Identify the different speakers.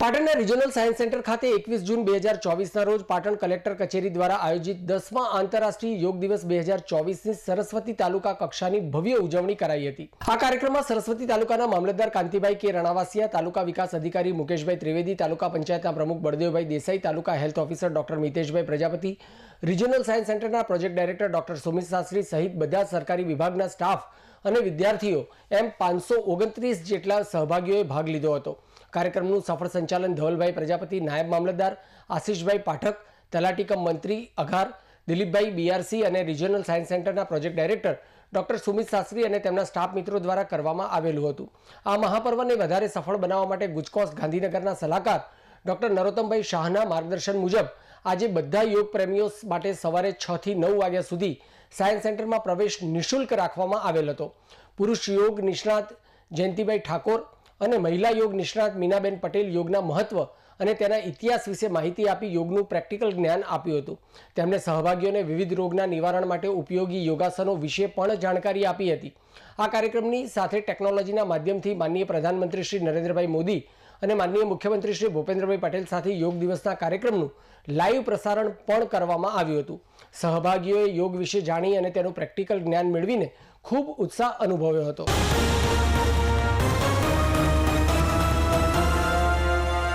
Speaker 1: પાટણના regional science centre ખાતે એકવીસ જૂન બે હજાર ચોવીસના રોજ પાટણ કલેક્ટર કચેરી દ્વારા આયોજિત દસમા આંતરરાષ્ટ્રીય યોગ દિવસ બે હજાર ચોવીસની સરસ્વતી તાલુકા કક્ષાની ભવ્ય ઉજવણી કરાઈ હતી. આ કાર્યક્રમમાં સરસ્વતી તાલુકાના મામલતદાર કાંતિભાઈ કે રણાવાસિયા, તાલુકા વિકાસ અધિકારી મુકેશભાઈ ત્રિવેદી, તાલુકા પંચાયતના પ્રમુખ Baldevbhai Desai, taluka health officer doctor Miteshbhai Prajapati regional science સેન્ટરના project director doctor Sumit Shastri સહિત બધા સરકારી વિભાગના સ્ટાફ અને વિદ્યાર્થીઓ એમ પાંચસો ઓગણત્રીસ જેટલા સહભાગીઓએ ભાગ લીધો હતો. કાર્યક્રમનું સફળ સંચાલન ધવલભાઈ પ્રજાપતિ, નાયબ મામલતદાર આશીષભાઈ પાઠક, તલાટીકમ મંત્રી અઘાર, દિલીપભાઈ બીઆરસી અને રિજનલ સાયન્સ સેન્ટરના project director doctor Sumit Shastri અને તેમના સ્ટાફ મિત્રો દ્વારા કરવામાં આવેલું હતું. આ મહાપર્વને વધારે સફળ બનાવવા માટે ગુજકોસ ગાંધીનગરના સલાહકાર ડોક્ટર નરોત્તમભાઈ શાહના માર્ગદર્શન મુજબ આજે બધા યોગ પ્રેમીઓ માટે સવારે છ થી નવ વાગ્યા સુધી સાયન્સ સેન્ટરમાં પ્રવેશ નિઃશુલ્ક રાખવામાં આવેલ હતો. પુરુષ યોગ નિષ્ણાત જયંતિભાઈ ઠાકોર અને મહિલા યોગ નિષ્ણાત મીનાબેન પટેલ યોગના મહત્વ અને તેના ઇતિહાસ વિશે માહિતી આપી યોગનું પ્રેક્ટિકલ જ્ઞાન આપ્યું હતું. તેમણે સહભાગીઓને વિવિધ રોગના નિવારણ માટે ઉપયોગી યોગાસનો વિશે પણ જાણકારી આપી હતી. આ કાર્યક્રમની સાથે ટેકનોલોજીના માધ્યમથી માનનીય પ્રધાનમંત્રી શ્રી નરેન્દ્રભાઈ મોદી અને માનનીય મુખ્યમંત્રી શ્રી ભૂપેન્દ્રભાઈ પટેલ સાથે યોગ દિવસના કાર્યક્રમનું લાઈવ પ્રસારણ પણ કરવામાં આવ્યું હતું. સહભાગીઓએ યોગ વિશે જાણી અને તેનું પ્રેક્ટિકલ જ્ઞાન મેળવીને ખૂબ ઉત્સાહ અનુભવ્યો હતો.